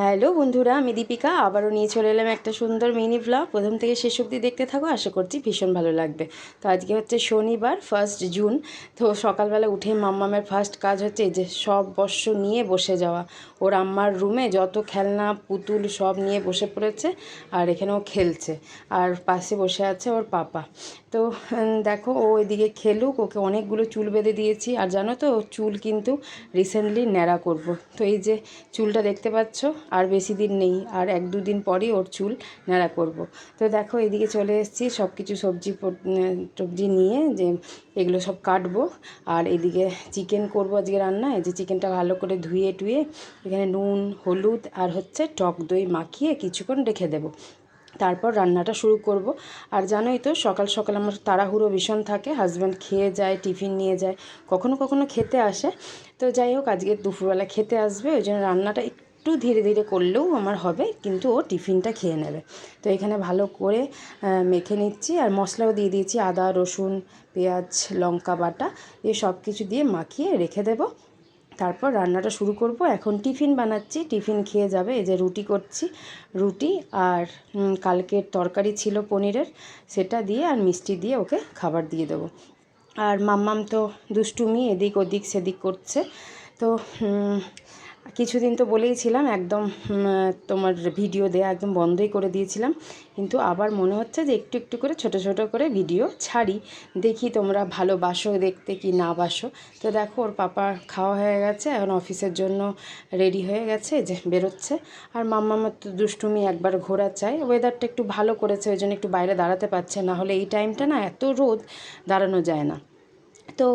Hello বন্ধুরা, আমি দীপিকা। আবারও নিয়ে চলে এলাম একটা সুন্দর মিনি ভ্লগ প্রথম থেকে শেষ অবধি দেখতে থাকো, আশা করছি ভীষণ ভালো লাগবে। তো আজকে হচ্ছে শনিবার ফার্স্ট জুন তো সকালবেলা উঠে মাম্মামের ফার্স্ট কাজ হচ্ছে যে সব বর্ষ নিয়ে বসে যাওয়া। ওর আম্মার রুমে যত খেলনা, পুতুল সব নিয়ে বসে পড়েছে আর এখানে ও খেলছে। আর পাশে বসে আছে ওর পাপা। তো দেখো ও এদিকে খেলুক, ওকে অনেকগুলো চুল বেঁধে দিয়েছি। আর জানো তো, চুল কিন্তু রিসেন্টলি ন্যাড়া করব। তো এই যে চুলটা দেখতে পাচ্ছ আর বেশি দিন নেই, আর এক দু দিন পরই ওর চুল ন্যাড়া করব। তো দেখো এদিকে চলে এসেছি সব কিছু সবজি টবজি নিয়ে যে এগুলো সব কাটবো। আর এদিকে চিকেন করব আজকে রান্না যে চিকেনটা ভালো করে ধুয়ে টুয়ে এখানে নুন, হলুদ আর হচ্ছে টক দই মাখিয়ে কিছুক্ষণ রেখে দেবো। তারপর রান্নাটা শুরু করব। আর জানোই তো, সকাল সকাল আমার তাড়াহুড়ো ভীষণ থাকে, হাজব্যান্ড খেয়ে যায়, টিফিন নিয়ে যায়, কখনো কখনো খেতে আসে। তো যাই হোক, আজকে দুপুরবেলা খেতে আসবে, ওই জন্য রান্নাটা একটু ধীরে ধীরে করলেও আমার হবে, কিন্তু ও টিফিনটা খেয়ে নেবে। তো এখানে ভালো করে মেখে নিচ্ছি আর মশলাও দিয়ে দিয়েছি, আদা, রসুন, পেঁয়াজ, লঙ্কা, বাটা, দিয়ে সব কিছু দিয়ে মাখিয়ে রেখে দেবো। তারপর রান্নাটা শুরু করব। এখন টিফিন বানাচ্ছি, টিফিন খেয়ে যাবে, এই যে রুটি করছি। রুটি আর কালকের তরকারি ছিল পনিরের, সেটা দিয়ে আর মিষ্টি দিয়ে ওকে খাবার দিয়ে দেবো। আর মাম্মাম তো দুষ্টুমি, এদিক ওদিক সেদিক করছে। তো কিছুদিন তো বলেইছিলাম একদম তোমার ভিডিও দেয়া একদম বন্ধই করে দিয়েছিলাম। কিন্তু আবার মনে হচ্ছে যে একটু একটু করে, ছোট ছোট করে ভিডিও ছাড়ি। দেখি তোমরা ভালোবাসো দেখতে কি না বাসো। তো দেখো, ওর পাপা খাওয়া হয়ে গেছে, এখন অফিসের জন্য রেডি হয়ে গেছে যে বেরোচ্ছে। আর মাম্মামার তো দুষ্টুমি একবার ঘোরা চাই। ওয়েদারটা একটু ভালো করেছে, ওই জন্য একটু বাইরে দাঁড়াতে পারছে না। হলে এই টাইমটা না, এত রোদ, দাঁড়ানো যায় না। তো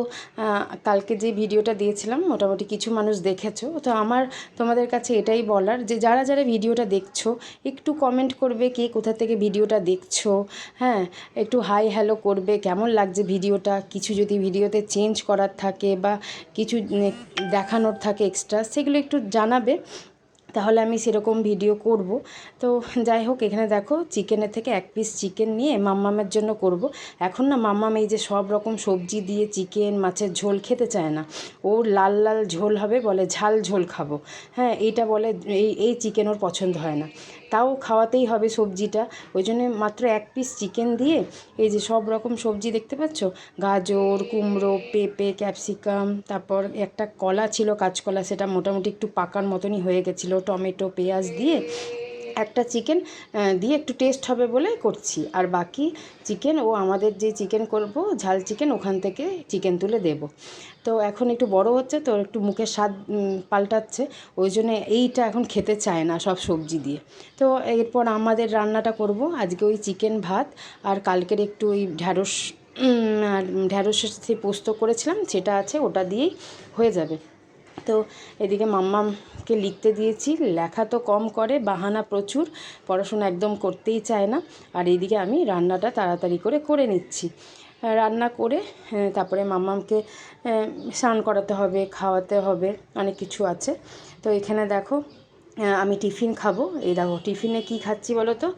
কালকে যে ভিডিওটা দিয়েছিলাম, মোটামুটি কিছু মানুষ দেখেছ। তো আমার, তোমাদের কাছে এটাই বলার যে, যারা যারা ভিডিওটা দেখছ, একটু কমেন্ট করবে কে কোথা থেকে ভিডিওটা দেখছ হ্যাঁ? একটু হাই হ্যালো করবে, কেমন লাগছে ভিডিওটা? কিছু যদি ভিডিওতে চেঞ্জ করার থাকে বা কিছু দেখানোর থাকে এক্সট্রা সেগুলো একটু জানাবে। তাহলে আমি সেরকম ভিডিও করব। তো যাই হোক, এখানে দেখো চিকেনের থেকে এক পিস চিকেন নিয়ে মাম্মামের জন্য করব। এখন না মাম্মাম এই যে সব রকম সবজি দিয়ে চিকেন মাছের ঝোল খেতে চায় না। ও লাল লাল ঝোল হবে বলে ঝাল ঝোল খাব। হ্যাঁ এইটা বলে এই এই চিকেন ওর পছন্দ হয় না। তাও খাওয়াতেই হবে সবজিটা। ওই জন্য মাত্র এক পিস চিকেন দিয়ে এই যে সব রকম সবজি দেখতে পাচ্ছ? গাজর, কুমড়ো, পেঁপে ক্যাপসিকাম তারপর একটা কলা ছিল, কাঁচকলা, সেটা মোটামুটি একটু পাকার মতনই হয়ে গেছিল। টমেটো, পেঁয়াজ দিয়ে একটা চিকেন দিয়ে একটু টেস্ট হবে বলে করছি। আর বাকি চিকেন ও আমাদের যে চিকেন করব, ঝাল চিকেন ওখান থেকে চিকেন তুলে দেব। তো এখন একটু বড় হচ্ছে, তো একটু মুখের স্বাদ পাল্টাচ্ছে। ওই জন্য এইটা এখন খেতে চায় না সব সবজি দিয়ে। তো এরপর আমাদের রান্নাটা করব। আজকে ওই চিকেন ভাত, আর কালকের একটু ওই ঢ্যাঁড়স আর ঢ্যাঁড়সের যে পোস্ত করেছিলাম, সেটা আছে, ওটা দিয়েই হয়ে যাবে। তো এদিকে মাম্মামকে লিখতে দিয়েছি, লেখা তো কম করে, বাহানা প্রচুর, পড়াশোনা একদম করতেই চায় না। আর এদিকে আমি রান্নাটা তাড়াতাড়ি করে করে নিচ্ছি। রান্না করে তারপরে মাম্মামকে স্নান করাতে হবে, খাওয়াতে হবে, অনেক কিছু আছে। তো এখানে দেখো আমি টিফিন খাব। এই দেখো, টিফিনে কি খাচ্ছি বলো তো?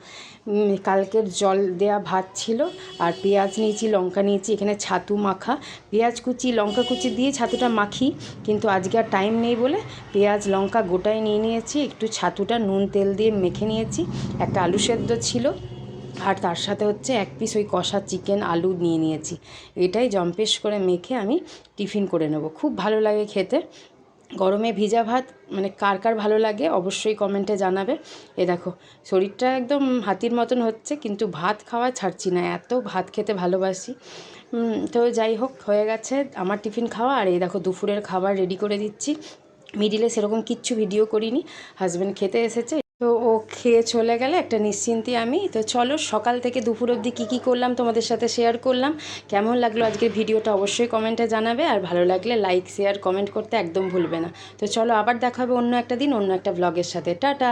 কালকের জল দেয়া ভাত ছিল, আর পেঁয়াজ নিয়েছি, লঙ্কা নিয়েছি, এখানে ছাতু মাখা। পেঁয়াজ কুচি, লঙ্কা কুচি দিয়ে ছাতুটা মাখি, কিন্তু আজকে আর টাইম নেই বলে পেঁয়াজ, লঙ্কা গোটায় নিয়ে নিয়েছি, একটু ছাতুটা নুন, তেল দিয়ে মেখে নিয়েছি, একটা আলু সেদ্ধ ছিল, আর তার সাথে হচ্ছে এক পিস ওই কষা চিকেন আলু নিয়ে নিয়েছি। এটাই জম্পেশ করে মেখে আমি টিফিন করে নেব। খুব ভালো লাগে খেতে। গরমে ভিজা ভাত মানে কার কার ভালো লাগে অবশ্যই কমেন্টে জানাবে। এ দেখো, শরীরটা একদম হাতির মতন হচ্ছে, কিন্তু ভাত খাওয়া ছাড়ছি না, এত ভাত খেতে ভালোবাসি। তো যাই হোক, হয়ে গেছে আমার টিফিন খাওয়া, আর এই দেখো দুপুরের খাবার রেডি করে দিচ্ছি। মিডিলে সেরকম কিচ্ছু ভিডিও করিনি হাজব্যান্ড খেতে এসেছে। খেয়ে চলে গেলে একটা নিশ্চিন্তে আমি। তো চলো, সকাল থেকে দুপুর অবধি কী কী করলাম তোমাদের সাথে শেয়ার করলাম। কেমন লাগল আজকের ভিডিওটা অবশ্যই কমেন্টে জানাবে। আর ভালো লাগলে লাইক শেয়ার কমেন্ট করতে একদম ভুলবে না। তো চলো, আবার দেখা হবে অন্য একটা দিন, অন্য একটা ব্লগের সাথে। টাটা!